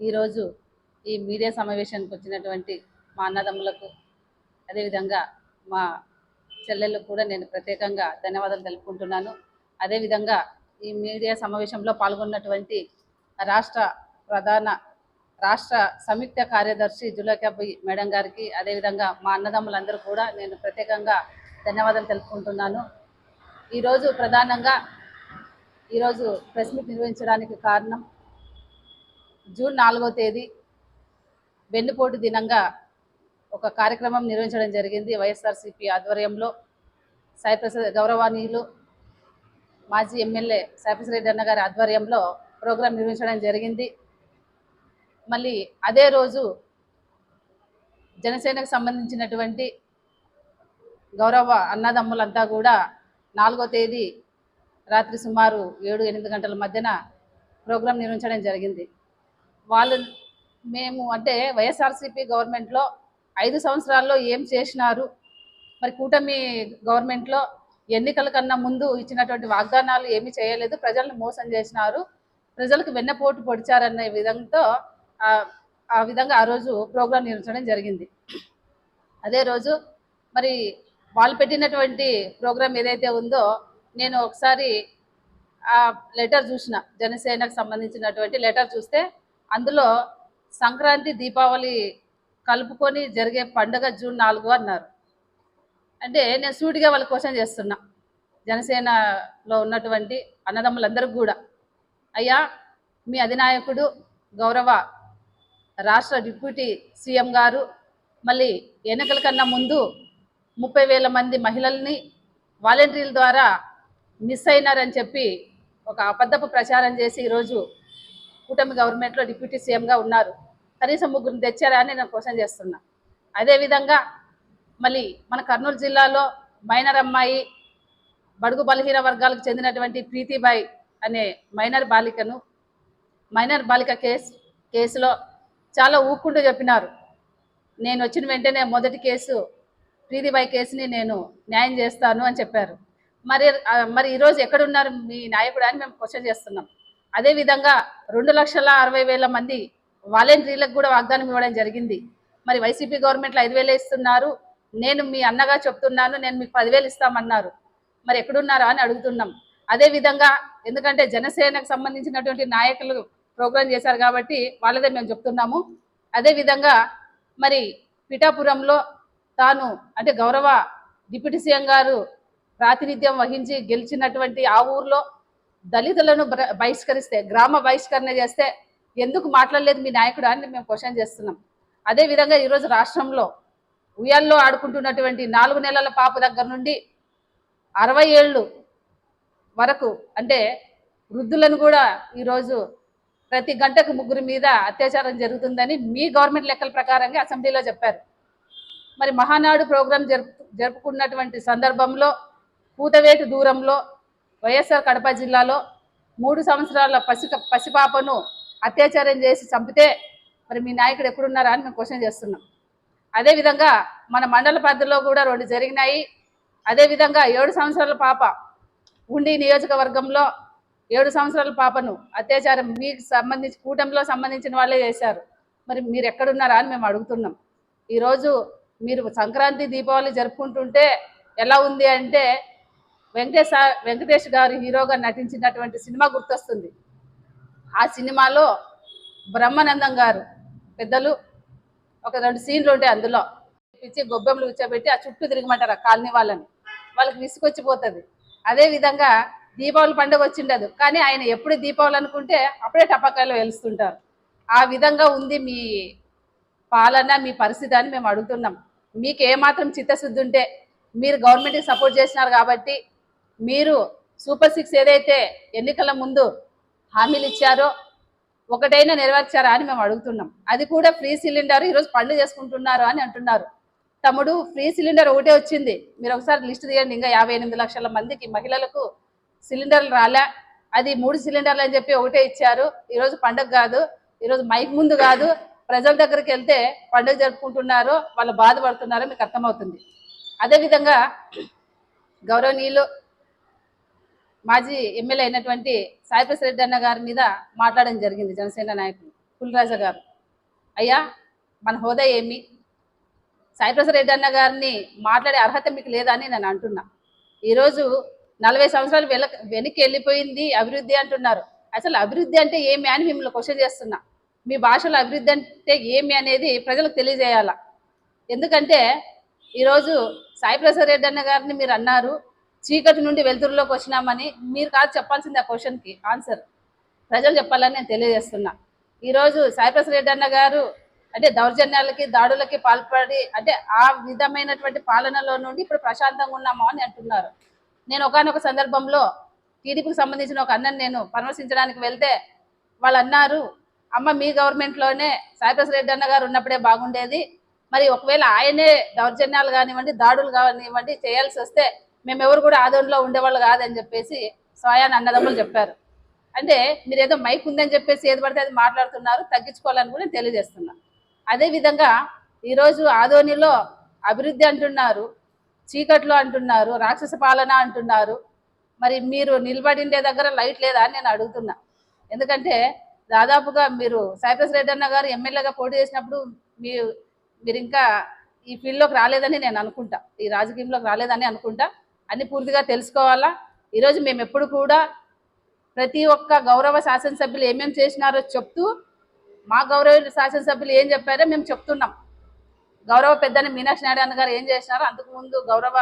ఈరోజు ఈ మీడియా సమావేశానికి వచ్చినటువంటి మా అన్నదమ్ములకు అదేవిధంగా మా చెల్లెళ్ళకు కూడా నేను ప్రత్యేకంగా ధన్యవాదాలు తెలుపుకుంటున్నాను. అదేవిధంగా ఈ మీడియా సమావేశంలో పాల్గొన్నటువంటి రాష్ట్ర ప్రధాన రాష్ట్ర సంయుక్త కార్యదర్శి జులకబ్బి మేడం గారికి అదేవిధంగా మా అన్నదమ్ములందరూ కూడా నేను ప్రత్యేకంగా ధన్యవాదాలు తెలుపుకుంటున్నాను. ఈరోజు ప్రధానంగా ఈరోజు ప్రెస్ మీట్ నిర్వహించడానికి కారణం జూన్ నాలుగో తేదీ వెన్నుపోటు దినంగా ఒక కార్యక్రమం నిర్వహించడం జరిగింది. వైఎస్ఆర్సీపీ ఆధ్వర్యంలో సాయిప్రసాద్ గౌరవానీయులు మాజీ ఎమ్మెల్యే సాయిప్రసాద్ రెడ్డి అన్న గారి ఆధ్వర్యంలో ప్రోగ్రాం నిర్వహించడం జరిగింది. మళ్ళీ అదే రోజు జనసేనకు సంబంధించినటువంటి గౌరవ అన్నదమ్ములంతా కూడా నాలుగో తేదీ రాత్రి సుమారు ఏడు ఎనిమిది గంటల మధ్యన ప్రోగ్రాం నిర్వహించడం జరిగింది. వాళ్ళు మేము అంటే వైఎస్ఆర్సీపీ గవర్నమెంట్లో ఐదు సంవత్సరాల్లో ఏం చేసినారు? మరి కూటమి గవర్నమెంట్లో ఎన్నికల కన్నా ముందు ఇచ్చినటువంటి వాగ్దానాలు ఏమీ చేయలేదు. ప్రజలను మోసం చేసినారు. ప్రజలకు వెన్నపోటు పొడిచారనే విధంతో ఆ- విధంగా ఆ రోజు ప్రోగ్రాం నిర్మించడం జరిగింది. అదే రోజు మరి వాళ్ళు పెట్టినటువంటి ప్రోగ్రాం ఏదైతే ఉందో నేను ఒకసారి ఆ లెటర్ చూసిన. జనసేనకు సంబంధించినటువంటి లెటర్ చూస్తే అందులో సంక్రాంతి దీపావళి కలుపుకొని జరిగే పండుగ జూన్ నాలుగు అన్నారు. అంటే నేను సూటిగా వాళ్ళ క్వశ్చన్ చేస్తున్నా. జనసేనలో ఉన్నటువంటి అన్నదమ్ములందరికీ కూడా అయ్యా మీ అధినాయకుడు గౌరవ రాష్ట్ర డిప్యూటీ సీఎం గారు మళ్ళీ ఎన్నికల కన్నా ముందు ముప్పై వేల మంది మహిళల్ని వాలంటీర్ల ద్వారా మిస్ అయినారని చెప్పి ఒక అబద్ధపు ప్రచారం చేసి ఈరోజు కూటమి గవర్నమెంట్లో డిప్యూటీ సీఎంగా ఉన్నారు. కనీసం ముగ్గురిని తెచ్చారా అని నేను క్వశ్చన్ చేస్తున్నా. అదేవిధంగా మళ్ళీ మన కర్నూలు జిల్లాలో మైనర్ అమ్మాయి బడుగు బలహీన వర్గాలకు చెందినటువంటి ప్రీతిబాయ్ అనే మైనర్ బాలికను మైనర్ బాలిక కేసు కేసులో చాలా ఊక్కుంటూ చెప్పినారు. నేను వచ్చిన వెంటనే మొదటి కేసు ప్రీతిబాయ్ కేసుని నేను న్యాయం చేస్తాను అని చెప్పారు. మరి మరి ఈరోజు ఎక్కడున్నారు మీ నాయకుడు అని మేము క్వశ్చన్ చేస్తున్నాం. అదేవిధంగా రెండు లక్షల అరవై వేల మంది వాలంటీర్లకు కూడా వాగ్దానం ఇవ్వడం జరిగింది. మరి వైసీపీ గవర్నమెంట్లో ఐదు వేలు ఇస్తున్నారు. నేను మీ అన్నగా చెప్తున్నాను నేను మీకు పదివేలు ఇస్తామన్నారు. మరి ఎక్కడున్నారా అని అడుగుతున్నాం. అదేవిధంగా ఎందుకంటే జనసేనకు సంబంధించినటువంటి నాయకులు ప్రోగ్రాం చేశారు కాబట్టి వాళ్ళదే మేము చెప్తున్నాము. అదేవిధంగా మరి పిఠాపురంలో తాను అంటే గౌరవ డిప్యూటీ సీఎం గారు ప్రాతినిధ్యం వహించి గెలిచినటువంటి ఆ ఊర్లో దళితులను బ్ర- బహిష్కరిస్తే గ్రామ బహిష్కరణ చేస్తే ఎందుకు మాట్లాడలేదు మీ నాయకుడు అని మేము క్వశ్చన్ చేస్తున్నాం. అదేవిధంగా ఈరోజు రాష్ట్రంలో ఉయ్యాల్లో ఆడుకుంటున్నటువంటి నాలుగు నెలల పాప దగ్గర నుండి అరవై ఏళ్ళు వరకు అంటే వృద్ధులను కూడా ఈరోజు ప్రతి గంటకు ముగ్గురు మీద అత్యాచారం జరుగుతుందని మీ గవర్నమెంట్ లెక్కల ప్రకారంగా అసెంబ్లీలో చెప్పారు. మరి మహానాడు ప్రోగ్రాం జరుపు జరుపుకున్నటువంటి సందర్భంలో పూతవేటు దూరంలో వైఎస్ఆర్ కడప జిల్లాలో మూడు సంవత్సరాల పసి పసిపాపను అత్యాచారం చేసి చంపితే మరి మీ నాయకుడు ఎక్కడున్నారా అని మేము క్వశ్చన్ చేస్తున్నాం. అదేవిధంగా మన మండల పరిధిలో కూడా రెండు జరిగినాయి. అదేవిధంగా ఏడు సంవత్సరాల పాప ఉండి నియోజకవర్గంలో ఏడు సంవత్సరాల పాపను అత్యాచారం మీకు సంబంధించి కూటమిలో సంబంధించిన వాళ్ళే చేశారు. మరి మీరు ఎక్కడున్నారా అని మేము అడుగుతున్నాం. ఈరోజు మీరు సంక్రాంతి దీపావళి జరుపుకుంటుంటే ఎలా ఉంది అంటే వెంకటేశ్ వెంకటేష్ గారు హీరోగా నటించినటువంటి సినిమా గుర్తొస్తుంది. ఆ సినిమాలో బ్రహ్మానందం గారు పెద్దలు ఒక రెండు సీన్లు ఉంటాయి అందులో. పిచ్చి గొబ్బెమ్మలు కూర్చోబెట్టి ఆ చుట్టూ తిరగమంటారు ఆ కాలనీ వాళ్ళని. వాళ్ళకి విసుకొచ్చిపోతుంది అదే విధంగా దీపావళి పండుగ వచ్చిండదు. కానీ ఆయన ఎప్పుడు దీపావళి అనుకుంటే అప్పుడే టపాకాయలు వెలుస్తుంటారు. ఆ విధంగా ఉంది మీ పాలన మీ పరిస్థితి అని మేము అడుగుతున్నాం. మీకు ఏమాత్రం చిత్తశుద్ధి ఉంటే మీరు గవర్నమెంట్కి సపోర్ట్ చేసినారు కాబట్టి మీరు సూపర్ సిక్స్ ఏదైతే ఎన్నికల ముందు హామీలు ఇచ్చారో ఒకటైనా నెరవేర్చారా అని మేము అడుగుతున్నాం. అది కూడా ఫ్రీ సిలిండర్ ఈరోజు పండుగ చేసుకుంటున్నారు అని అంటున్నారు. తమ్ముడు ఫ్రీ సిలిండర్ ఒకటే వచ్చింది. మీరు ఒకసారి లిస్ట్ తీయండి. ఇంకా యాభై ఎనిమిది లక్షల మందికి మహిళలకు సిలిండర్లు రాలే. అది మూడు సిలిండర్లు అని చెప్పి ఒకటే ఇచ్చారు. ఈరోజు పండుగ కాదు. ఈరోజు మైక్ ముందు కాదు. ప్రజల దగ్గరికి వెళ్తే పండుగ జరుపుకుంటున్నారు. వాళ్ళు బాధపడుతున్నారో మీకు అర్థమవుతుంది. అదేవిధంగా గౌరవనీయులు మాజీ ఎమ్మెల్యే అయినటువంటి సాయిప్రసాద్ రెడ్డి అన్న గారి మీద మాట్లాడడం జరిగింది జనసేన నాయకులు కులరాజ గారు. అయ్యా మన హోదా ఏమి? సాయిప్రసాద్ రెడ్డి అన్న గారిని మాట్లాడే అర్హత మీకు లేదా అని నేను అంటున్నా. ఈరోజు నలభై సంవత్సరాలు వెల వెనక్కి వెళ్ళిపోయింది అభివృద్ధి అంటున్నారు. అసలు అభివృద్ధి అంటే ఏమి అని మిమ్మల్ని క్వశ్చన్ చేస్తున్నా. మీ భాషలో అభివృద్ధి అంటే ఏమి అనేది ప్రజలకు తెలియజేయాల? ఎందుకంటే ఈరోజు సాయిప్రసాద్ రెడ్డి అన్న గారిని మీరు అన్నారు చీకటి నుండి వెలుతురులోకి వచ్చినామని మీరు కాదు చెప్పాల్సింది ఆ క్వశ్చన్కి ఆన్సర్ ప్రజలు చెప్పాలని నేను తెలియజేస్తున్నా. ఈరోజు సాయిప్రసాద్ రెడ్డి అన్న గారు అంటే దౌర్జన్యాలకి దాడులకి పాల్పడి అంటే ఆ విధమైనటువంటి పాలనలో నుండి ఇప్పుడు ప్రశాంతంగా ఉన్నామా అని అంటున్నారు. నేను ఒకనొక సందర్భంలో టీడీపీకి సంబంధించిన ఒక అన్నని నేను పరామర్శించడానికి వెళ్తే వాళ్ళు అన్నారు అమ్మ మీ గవర్నమెంట్లోనే సాయిప్రసాద్ రెడ్డి అన్న గారు ఉన్నప్పుడే బాగుండేది. మరి ఒకవేళ ఆయనే దౌర్జన్యాలు కానివ్వండి దాడులు కానివ్వండి చేయాల్సి వస్తే మేము ఎవరు కూడా ఆదోళనలో ఉండేవాళ్ళు కాదని చెప్పేసి స్వయాన్ అన్నదమ్ములు చెప్పారు. అంటే మీరు ఏదో మైక్ ఉందని చెప్పేసి ఏది పడితే అది మాట్లాడుతున్నారు తగ్గించుకోవాలని కూడా తెలియజేస్తున్నాను తెలియజేస్తున్నా అదేవిధంగా ఈరోజు ఆదోనిలో అభివృద్ధి అంటున్నారు చీకట్లో అంటున్నారు రాక్షస పాలన అంటున్నారు. మరి మీరు నిలబడిండే దగ్గర లైట్ లేదా అని నేను అడుగుతున్నా. ఎందుకంటే దాదాపుగా మీరు సైప్రస్ రెడ్డి అన్న గారు ఎమ్మెల్యేగా పోటీ చేసినప్పుడు మీ మీరు ఇంకా ఈ ఫీల్డ్లోకి రాలేదని నేను అనుకుంటా ఈ రాజకీయంలోకి రాలేదని అనుకుంటా. అన్ని పూర్తిగా తెలుసుకోవాలా? ఈరోజు మేము ఎప్పుడు కూడా ప్రతి ఒక్క గౌరవ శాసనసభ్యులు ఏమేమి చేసినారో చెప్తూ మా గౌరవ శాసనసభ్యులు ఏం చెప్పారో మేము చెప్తున్నాం. గౌరవ పెద్దని మీనాక్షి నాయుడు గారు ఏం చేసినారో అంతకుముందు గౌరవ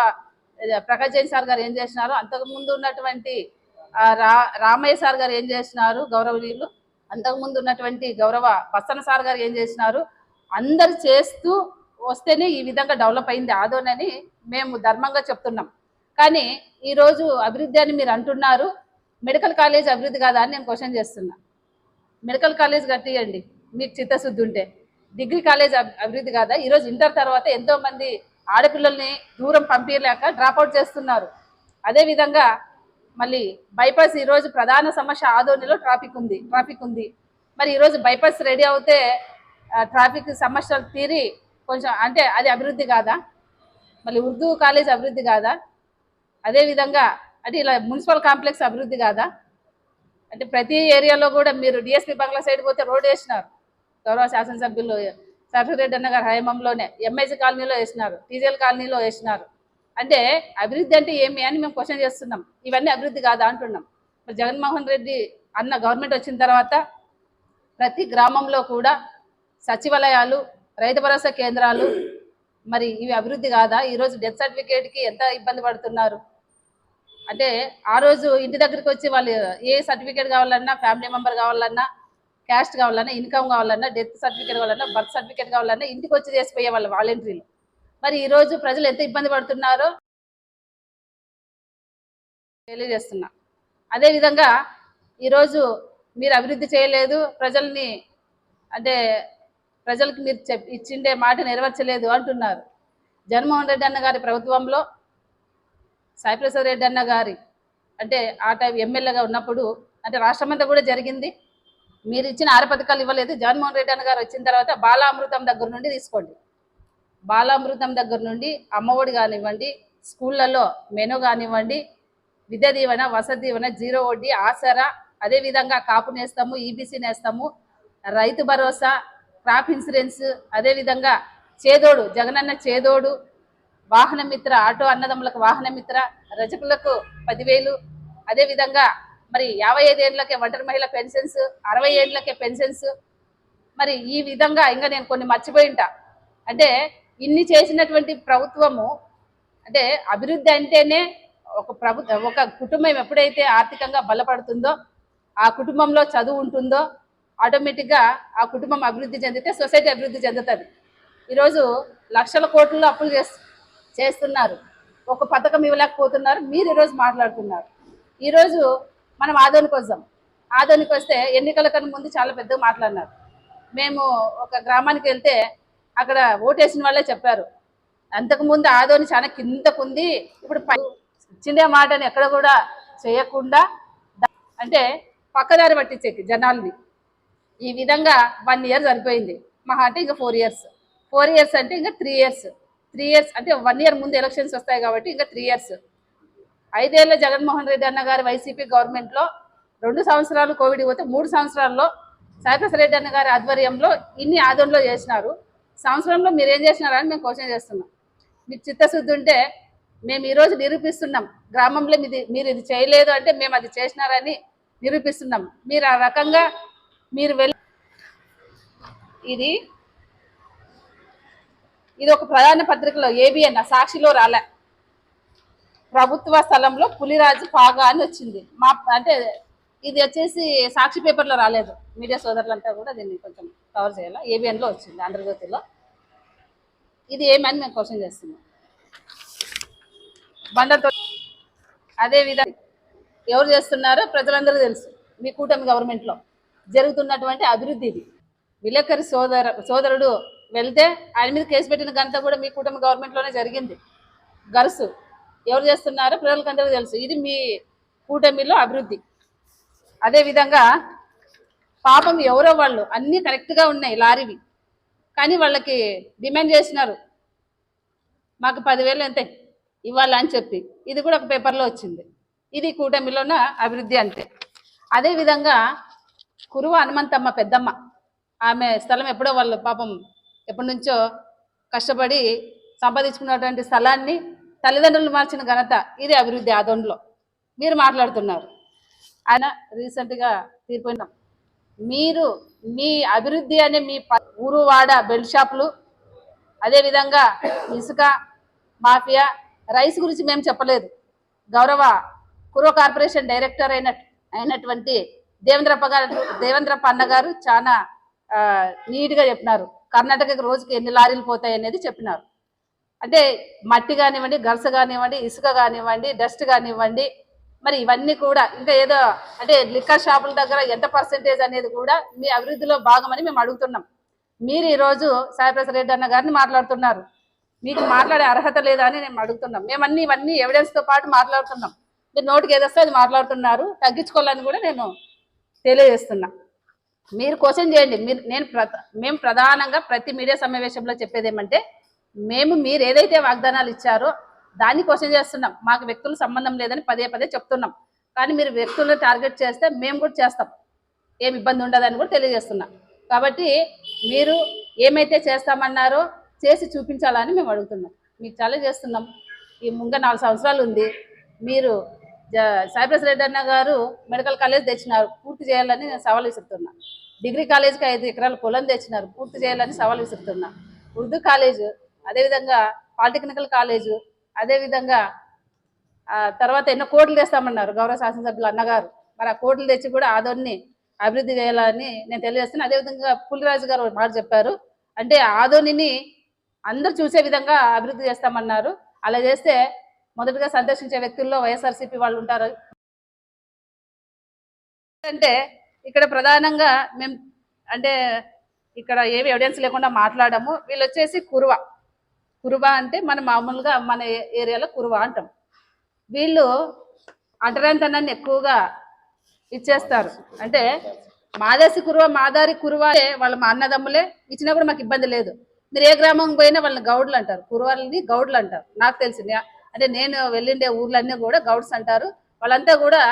ప్రకాష్ జైన్ సార్ గారు ఏం చేసినారో అంతకుముందు ఉన్నటువంటి రా రామయ్య సార్ గారు ఏం చేసినారు గౌరవనీయులు? అంతకుముందు ఉన్నటువంటి గౌరవ బస్తన సార్ గారు ఏం చేసినారు? అందరు చేస్తూ వస్తేనే ఈ విధంగా డెవలప్ అయింది ఆదోనని మేము ధర్మంగా చెప్తున్నాం. కానీ ఈరోజు అభివృద్ధి అని మీరు అంటున్నారు మెడికల్ కాలేజ్ అభివృద్ధి కాదా అని నేను క్వశ్చన్ చేస్తున్నా. మెడికల్ కాలేజ్ కట్టియండి మీకు చిత్తశుద్ధి ఉంటే. డిగ్రీ కాలేజ్ అభి- అభివృద్ధి కాదా? ఈరోజు ఇంటర్ తర్వాత ఎంతోమంది ఆడపిల్లల్ని దూరం పంపించలేక డ్రాప్అవుట్ చేస్తున్నారు. అదేవిధంగా మళ్ళీ బైపాస్ ఈరోజు ప్రధాన సమస్య ఆదోనిలో ట్రాఫిక్ ఉంది ట్రాఫిక్ ఉంది. మరి ఈరోజు బైపాస్ రెడీ అవుతే ట్రాఫిక్ సమస్యలు తీరి కొంచెం అంటే అది అభివృద్ధి కాదా? మళ్ళీ ఉర్దూ కాలేజ్ అభివృద్ధి కాదా? అదేవిధంగా అంటే ఇలా మున్సిపల్ కాంప్లెక్స్ అభివృద్ధి కాదా? అంటే ప్రతి ఏరియాలో కూడా మీరు డిఎస్పీ బంగ్లా సైడ్ పోతే రోడ్ వేసినారు. గౌరవ శాసనసభ్యులు సరస్వరెడ్డి అన్న గారు హయాంలోనే ఎంఐసి కాలనీలో వేసినారు టీజీఎల్ కాలనీలో వేసినారు. అంటే అభివృద్ధి అంటే ఏమి అని మేము క్వశ్చన్ చేస్తున్నాం. ఇవన్నీ అభివృద్ధి కాదా అంటున్నాం. మరి జగన్మోహన్ రెడ్డి అన్న గవర్నమెంట్ వచ్చిన తర్వాత ప్రతి గ్రామంలో కూడా సచివాలయాలు రైతు భరోసా కేంద్రాలు మరి ఇవి అభివృద్ధి కాదా? ఈరోజు డెత్ సర్టిఫికేట్కి ఎంత ఇబ్బంది పడుతున్నారు? అంటే ఆ రోజు ఇంటి దగ్గరికి వచ్చి వాళ్ళు ఏ సర్టిఫికేట్ కావాలన్నా ఫ్యామిలీ మెంబర్ కావాలన్నా క్యాస్ట్ కావాలన్నా ఇన్కమ్ కావాలన్నా డెత్ సర్టిఫికేట్ కావాలన్నా బర్త్ సర్టిఫికేట్ కావాలన్నా ఇంటికి వచ్చి చేసిపోయే వాళ్ళు వాలంటీర్లు మరి ఈరోజు ప్రజలు ఎంత ఇబ్బంది పడుతున్నారో తెలియజేస్తున్నా. అదేవిధంగా ఈరోజు మీరు అభివృద్ధి చేయలేదు ప్రజల్ని అంటే ప్రజలకు మీరు చెప్ ఇచ్చిండే మాట నెరవేర్చలేదు అంటున్నారు. జగన్మోహన్ రెడ్డి అన్న గారి ప్రభుత్వంలో సాయిప్రసాద్ రెడ్డి అన్న గారి అంటే ఆ టైం ఎమ్మెల్యేగా ఉన్నప్పుడు అంటే రాష్ట్రమంతా కూడా జరిగింది. మీరు ఇచ్చిన ఆరు పథకాలు ఇవ్వలేదు. జగన్మోహన్ రెడ్డి అన్న గారు వచ్చిన తర్వాత బాలామృతం దగ్గర నుండి తీసుకోండి. బాలామృతం దగ్గర నుండి అమ్మఒడి కానివ్వండి స్కూళ్ళల్లో మెను కానివ్వండి విద్యా దీవెన వసతి దీవెన జీరో వడ్డీ ఆసరా అదేవిధంగా కాపు నేస్తాము EBC నేస్తాము Rythu Bharosa crop insurance అదేవిధంగా చేదోడు జగనన్న చేదోడు వాహనమిత్ర ఆటో అన్నదమ్ములకు వాహన మిత్ర రజకులకు పదివేలు అదేవిధంగా మరి యాభై ఐదు ఏళ్ళకే ఒంటరి మహిళ పెన్షన్స్ అరవై ఏళ్ళకే పెన్షన్స్. మరి ఈ విధంగా ఇంకా నేను కొన్ని మర్చిపోయింటా. అంటే ఇన్ని చేసినటువంటి ప్రభుత్వము అంటే అభివృద్ధి అంటేనే ఒక ప్రభుత్వ ఒక కుటుంబం ఎప్పుడైతే ఆర్థికంగా బలపడుతుందో ఆ కుటుంబంలో చదువు ఉంటుందో ఆటోమేటిక్గా ఆ కుటుంబం అభివృద్ధి చెందితే సొసైటీ అభివృద్ధి చెందుతుంది. ఈరోజు లక్షల కోట్లలో అప్పులు చేస్తున్నారు. ఒక పథకం ఇవ్వలేకపోతున్నారు. మీరు ఈరోజు మాట్లాడుతున్నారు. ఈరోజు మనం ఆదోనికి వద్దాం ఆదోనికి వస్తే ఎన్నికల కన్నా ముందు చాలా పెద్దగా మాట్లాడినారు. మేము ఒక గ్రామానికి వెళ్తే అక్కడ ఓటేసిన వాళ్ళే చెప్పారు. అంతకుముందు ఆదోని చాలా కిందకుంది ఇప్పుడు పై చిన్న మాటని ఎక్కడ కూడా చేయకుండా అంటే పక్కదారి పట్టించేకి జనాల్ని. ఈ విధంగా వన్ ఇయర్ సరిపోయింది. మహా అంటే ఇంకా ఫోర్ ఇయర్స్ ఫోర్ ఇయర్స్ అంటే ఇంకా త్రీ ఇయర్స్ త్రీ ఇయర్స్ అంటే వన్ ఇయర్ ముందు ఎలక్షన్స్ వస్తాయి కాబట్టి ఇంకా త్రీ ఇయర్స్ ఐదేళ్ళ జగన్మోహన్ రెడ్డి అన్న గారి వైసీపీ గవర్నమెంట్లో రెండు సంవత్సరాలు కోవిడ్ పోతే మూడు సంవత్సరాల్లో సాయిప్రసాద్ రెడ్డి అన్న గారి ఆధ్వర్యంలో ఇన్ని ఆదంలో చేసినారు. సంవత్సరంలో మీరు ఏం చేసినారని మేము క్వశ్చన్ చేస్తున్నాం. మీకు చిత్తశుద్ధి ఉంటే మేము ఈరోజు నిరూపిస్తున్నాం. గ్రామంలో మీది మీరు ఇది చేయలేదు అంటే మేము అది చేసినారని నిరూపిస్తున్నాం. మీరు ఆ రకంగా మీరు వెళ్ళి ఇది ఇది ఒక ప్రధాన పత్రికలో ఏబిఎన్ సాక్షిలో రాలే. ప్రభుత్వ స్థలంలో పులిరాజు పాగా అని వచ్చింది. మా అంటే ఇది వచ్చేసి సాక్షి పేపర్లో రాలేదు. మీడియా సోదరులంతా కూడా దీన్ని కొంచెం కవర్ చేయాలి? ఏబిఎన్లో వచ్చింది ఆంధ్రజ్యోతిలో ఇది ఏమని మేము క్వశ్చన్ చేస్తున్నాం. బండతో అదే విధంగా ఎవరు చేస్తున్నారో ప్రజలందరూ తెలుసు. మీ కూటమి గవర్నమెంట్లో. జరుగుతున్నటువంటి అభివృద్ధి ఇది. విలేకరి సోదర సోదరుడు వెళ్తే ఆయన మీద కేసు పెట్టిన గంతా కూడా మీ కూటమి గవర్నమెంట్లోనే జరిగింది. గరుసు. ఎవరు చేస్తున్నారో? ప్రజలకందరూ తెలుసు. ఇది మీ కూటమిలో అభివృద్ధి. అదేవిధంగా పాపం ఎవరో వాళ్ళు అన్నీ కరెక్ట్గా ఉన్నాయి లారీవి. కానీ వాళ్ళకి డిమాండ్ చేసినారు. మాకు పదివేలు అంతే ఇవ్వాలి అని చెప్పి. ఇది కూడా ఒక పేపర్లో వచ్చింది. ఇది కూటమిలోన అభివృద్ధి అంతే. అదేవిధంగా కురువ హనుమంతమ్మ పెద్దమ్మ. ఆమె స్థలం ఎప్పుడో వాళ్ళు పాపం ఎప్పటి నుంచో కష్టపడి సంపాదించుకున్నటువంటి స్థలాన్ని తల్లిదండ్రులు మార్చిన ఘనత ఇది అభివృద్ధి ఆదోన్లో మీరు మాట్లాడుతున్నారు. ఆయన రీసెంట్గా తీరిపోయినాం మీరు మీ అభివృద్ధి అనే మీ ప- ఊరు వాడ బెల్ట్ షాపులు అదేవిధంగా ఇసుక మాఫియా రైస్ గురించి మేము చెప్పలేదు. గౌరవ కురో కార్పొరేషన్ డైరెక్టర్ అయిన అయినటువంటి దేవేంద్రప్ప గారు దేవేంద్రప్ప అన్న గారు చాలా నీట్ నీట్గా చెప్పినారు. కర్ణాటకకి రోజుకి ఎన్ని లారీలు పోతాయి అనేది చెప్పినారు. అంటే మట్టి కానివ్వండి గరస కానివ్వండి ఇసుక కానివ్వండి డస్ట్ కానివ్వండి మరి ఇవన్నీ కూడా ఇంకా ఏదో అంటే లిక్కర్ షాపుల దగ్గర ఎంత పర్సెంటేజ్ అనేది కూడా మీ అభివృద్ధిలో భాగమని మేము అడుగుతున్నాం. మీరు ఈరోజు సాయిప్రసాద్ రెడ్డి అన్న గారిని మాట్లాడుతున్నారు. మీకు మాట్లాడే అర్హత లేదా అని మేము అడుగుతున్నాం. మేమన్నీ ఇవన్నీ ఎవిడెన్స్తో పాటు మాట్లాడుతున్నాం. మీరు నోటికి ఏదొస్తే అది మాట్లాడుతున్నారు. తగ్గించుకోవాలని కూడా నేను తెలియజేస్తున్నా. మీరు క్వశ్చన్ చేయండి. మీరు నేను మేము ప్రధానంగా ప్రతి మీడియా సమావేశంలో చెప్పేది ఏమంటే మేము మీరు ఏదైతే వాగ్దానాలు ఇచ్చారో దాన్ని క్వశ్చన్ చేస్తున్నాం. మాకు వ్యక్తుల సంబంధం లేదని పదే పదే చెప్తున్నాం. కానీ మీరు వ్యక్తులను టార్గెట్ చేస్తే మేము కూడా చేస్తాం. ఏం ఇబ్బంది ఉండదని కూడా తెలియజేస్తున్నాం. కాబట్టి మీరు ఏమైతే చేస్తామన్నారో చేసి చూపించాలని మేము అడుగుతున్నాం. మీకు చాలా చేస్తున్నాం. ఈ ముంగ నాలుగు సంవత్సరాలు ఉంది. మీరు సైప్రస్ సాయిప్రస్ రెడ్డి అన్న గారు మెడికల్ కాలేజ్ తెచ్చినారు. పూర్తి చేయాలని నేను సవాల్ విసురుతున్నా. డిగ్రీ కాలేజ్కి ఐదు ఎకరాల పొలం తెచ్చినారు. పూర్తి చేయాలని సవాల్ విసురుతున్నా. ఉర్దూ కాలేజ్ అదేవిధంగా పాలిటెక్నికల్ కాలేజు అదేవిధంగా ఆ తర్వాత ఎన్నో కోట్లు తెస్తామన్నారు గౌరవ శాసనసభ్యులు అన్నగారు. మరి ఆ కోట్లు తెచ్చి కూడా ఆదోన్ని అభివృద్ధి చేయాలని నేను తెలియజేస్తున్నా. అదేవిధంగా పులిరాజు గారు మాట చెప్పారు. అంటే ఆదోనిని అందరూ చూసే విధంగా అభివృద్ధి చేస్తామన్నారు. అలా చేస్తే మొదటగా సందర్శించే వ్యక్తుల్లో వైఎస్ఆర్సీపీ వాళ్ళు ఉంటారు. అంటే ఇక్కడ ప్రధానంగా మేము అంటే ఇక్కడ ఏమి ఎవిడెన్స్ లేకుండా మాట్లాడము. వీళ్ళు వచ్చేసి కురువ. కురువ అంటే మన మామూలుగా మన ఏరియాలో కురువ అంటాం. వీళ్ళు అంటరానితనాన్ని ఎక్కువగా ఇచ్చేస్తారు. అంటే మాదేశి కురువ మాదారి కురువ వాళ్ళ మా అన్నదమ్ములే ఇచ్చినా కూడా మాకు ఇబ్బంది లేదు. మీరు ఏ గ్రామం పోయినా వాళ్ళని గౌడ్లు అంటారు. కురువాళ్ళని గౌడ్లు అంటారు. నాకు తెలిసింది. అంటే నేను వెళ్ళిండే ఊర్లన్నీ కూడా గౌడ్స్ అంటారు. వాళ్ళంతా కూడా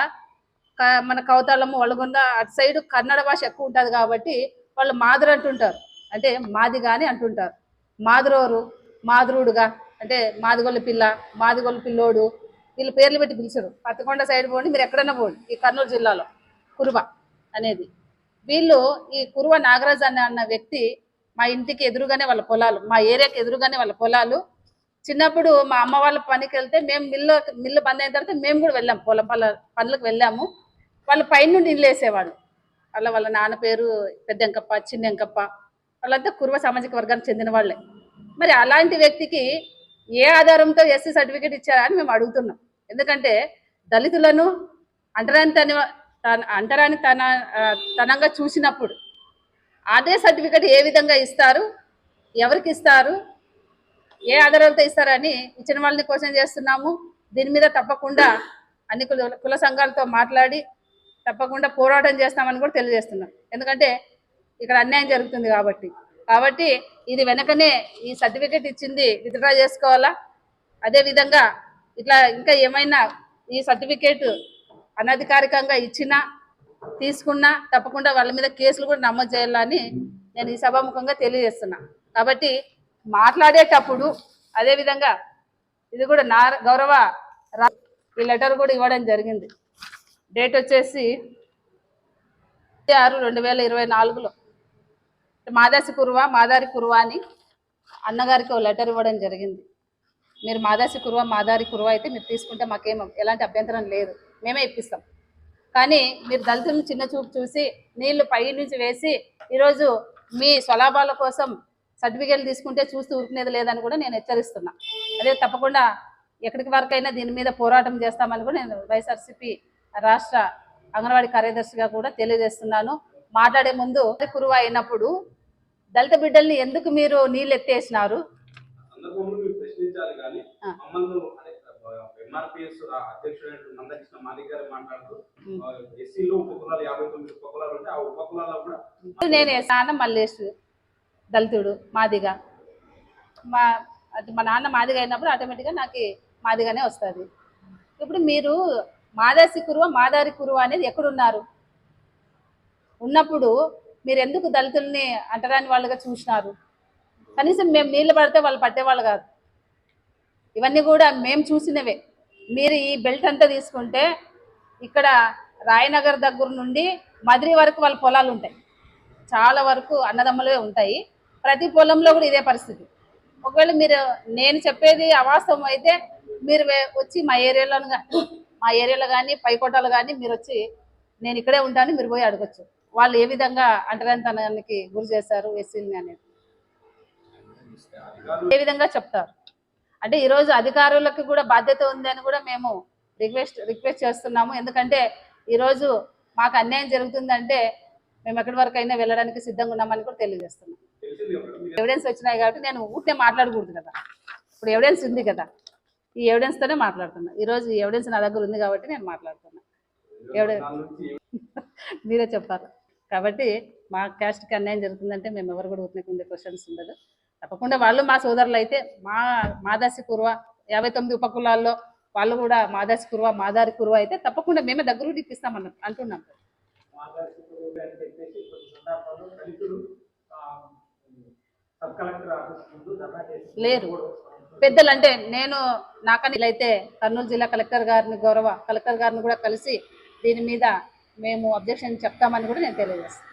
మన కవతాళము వలగొండ అటు సైడ్ కన్నడ భాష ఎక్కువ ఉంటుంది కాబట్టి వాళ్ళు మాధురు అంటుంటారు. అంటే మాది కానీ అంటుంటారు. మాదురోరు మాధురుడుగా అంటే మాదిగొల్ల పిల్ల మాదిగొల్ల పిల్లోడు వీళ్ళు పేర్లు పెట్టి పిలిచారు. పత్తికొండ సైడ్ పోండి మీరు ఎక్కడైనా పోండి ఈ కర్నూలు జిల్లాలో కురువ అనేది. వీళ్ళు ఈ కురువ నాగరాజ్ అన్న అన్న వ్యక్తి మా ఇంటికి ఎదురుగానే వాళ్ళ పొలాలు మా ఏరియాకి ఎదురుగానే వాళ్ళ పొలాలు. చిన్నప్పుడు మా అమ్మ వాళ్ళ పనికి వెళ్తే మేము మిల్లు మిల్లు బంద్ అయిన తర్వాత మేము కూడా వెళ్ళాం. పొలం పళ్ళ పనులకు వెళ్ళాము. వాళ్ళు పైన నుండి ఇల్లు వేసేవాళ్ళు. వాళ్ళ వాళ్ళ నాన్న పేరు పెద్ద ఎంకప్ప చిన్న ఎంకప్ప వాళ్ళంతా కురువ సామాజిక వర్గానికి చెందిన వాళ్ళే. మరి అలాంటి వ్యక్తికి ఏ ఆధారంతో ఎస్సీ సర్టిఫికేట్ ఇచ్చారా అని మేము అడుగుతున్నాం. ఎందుకంటే దళితులను అంటరాని తన తన- అంటరాని తన తనంగా చూసినప్పుడు అదే సర్టిఫికేట్ ఏ విధంగా ఇస్తారు ఎవరికి ఇస్తారు ఏ ఆధారాలతో ఇస్తారని ఇచ్చిన వాళ్ళని క్వశ్చన్ చేస్తున్నాము. దీని మీద తప్పకుండా అన్ని కుల కుల సంఘాలతో మాట్లాడి తప్పకుండా పోరాటం చేస్తామని కూడా తెలియజేస్తున్నాం. ఎందుకంటే ఇక్కడ అన్యాయం జరుగుతుంది కాబట్టి. కాబట్టి ఇది వెనకనే ఈ సర్టిఫికేట్ ఇచ్చింది విత్డ్రా చేసుకోవాలా? అదేవిధంగా ఇట్లా ఇంకా ఏమైనా ఈ సర్టిఫికేట్ అనధికారికంగా ఇచ్చినా తీసుకున్నా తప్పకుండా వాళ్ళ మీద కేసులు కూడా నమోదు చేయాలని నేను ఈ సభాముఖంగా తెలియజేస్తున్నా. కాబట్టి మాట్లాడేటప్పుడు అదేవిధంగా ఇది కూడా నా గౌరవ రా- ఈ లెటర్ కూడా ఇవ్వడం జరిగింది. డేట్ వచ్చేసి ఆరు రెండు వేల ఇరవై నాలుగులో. మాదాసి కురువా మాదారి కురువా అని అన్నగారికి ఒక లెటర్ ఇవ్వడం జరిగింది. మీరు మాదాసి కురువా మాదారి కురువా అయితే మీరు తీసుకుంటే మాకేం ఎలాంటి అభ్యంతరం లేదు. మేమే ఇప్పిస్తాం. కానీ మీరు దళితులను చిన్న చూపు చూసి నీళ్ళు పై నుంచి వేసి ఈరోజు మీ స్వలాభాల కోసం సర్టిఫికేట్లు తీసుకుంటే చూస్తూ ఊరుకునేది లేదని కూడా నేను హెచ్చరిస్తున్నా. అదే తప్పకుండా ఎక్కడికి వరకైనా దీని మీద పోరాటం చేస్తామని కూడా నేను వైఎస్ఆర్సీపీ రాష్ట్ర అంగన్వాడీ కార్యదర్శిగా కూడా తెలియజేస్తున్నాను. మాట్లాడే ముందు కురువ అయినప్పుడు దళిత బిడ్డల్ని ఎందుకు మీరు నీళ్ళు ఎత్తేసినారు? ఎంఆర్పిఎస్ అధ్యక్షుడు నందకృష్ణ మాదిక్ గారు మాట్లాడుతూ ఉం. ఎస్సీలో ఉపకులాలు యాభై తొమ్మిది ఉపకులాలు ఉంటే ఆ ఉపకులాల్లో కూడా నేను మల్లేష్ దళితుడు మాదిగా. మా అది మా నాన్న మాదిగా అయినప్పుడు ఆటోమేటిక్గా నాకు మాదిగానే వస్తుంది. ఇప్పుడు మీరు మాదాసి కురువ మాదారి కురువ అనేది ఎక్కడున్నారు? ఉన్నప్పుడు మీరు ఎందుకు దళితుల్ని అంటరాని వాళ్ళుగా చూసినారు? కనీసం మేము నీళ్ళు పడితే వాళ్ళు పట్టేవాళ్ళు కాదు. ఇవన్నీ కూడా మేము చూసినవే. మీరు ఈ బెల్ట్ అంతా తీసుకుంటే ఇక్కడ రాయనగర్ దగ్గర నుండి మదిరి వరకు వాళ్ళ పొలాలు ఉంటాయి. చాలా వరకు అన్నదమ్ములే ఉంటాయి. ప్రతి పొలంలో కూడా ఇదే పరిస్థితి. ఒకవేళ మీరు నేను చెప్పేది అవాస్తవం అయితే మీరు వచ్చి మా ఏరియాలో మా ఏరియాలో కానీ పైకోటలు కానీ మీరు వచ్చి నేను ఇక్కడే ఉంటాను మీరు పోయి అడగచ్చు. వాళ్ళు ఏ విధంగా అంటరానితనానికి గురి చేశారు ఎస్సీలని అనేది. ఏ విధంగా చెప్తారు? అంటే ఈరోజు అధికారులకు కూడా బాధ్యత ఉంది అని కూడా మేము రిక్వెస్ట్ రిక్వెస్ట్ చేస్తున్నాము. ఎందుకంటే ఈరోజు మాకు అన్యాయం జరుగుతుందంటే మేము ఎక్కడి వరకు అయినా వెళ్ళడానికి సిద్ధంగా ఉన్నామని కూడా తెలియజేస్తున్నాం. ఎవిడెన్స్ వచ్చినాయి కాబట్టి నేను ఊరికే మాట్లాడకూడదు కదా. ఇప్పుడు ఎవిడెన్స్ ఉంది కదా. ఈ ఎవిడెన్స్ తోనే మాట్లాడుతున్నా. ఈరోజు ఈ ఎవిడెన్స్ నా దగ్గర ఉంది కాబట్టి నేను మాట్లాడుతున్నా. ఎవిడెన్స్ మీరే చెప్పారు కాబట్టి మా క్యాస్ట్కి అన్యాయం జరుగుతుందంటే మేము ఎవరు కూడా ఊరికి ఉండే క్వశ్చన్స్ ఉండదు. తప్పకుండా వాళ్ళు మా సోదరులు అయితే మా మాదాసి కురువ యాభై తొమ్మిది ఉపకులాల్లో వాళ్ళు కూడా మాదాసి కురువ మాదారి కురువ అయితే తప్పకుండా మేమే దగ్గర ఇప్పిస్తామన్న అంటున్నాం మార్గదర్శకులు అని చెప్పేసి కొన్ని సందర్భాల్లో దళితులు ఆ, సబ్ కలెక్టర్ ఆఫీస్ ముందు ధర్నా చేసి లేరు. పెద్దలు అంటే నేను నాకని అయితే కర్నూలు జిల్లా కలెక్టర్ గారిని గౌరవ కలెక్టర్ గారిని కూడా కలిసి దీని మీద మేము అబ్జెక్షన్ చెప్తామని కూడా నేను తెలియజేస్తాను.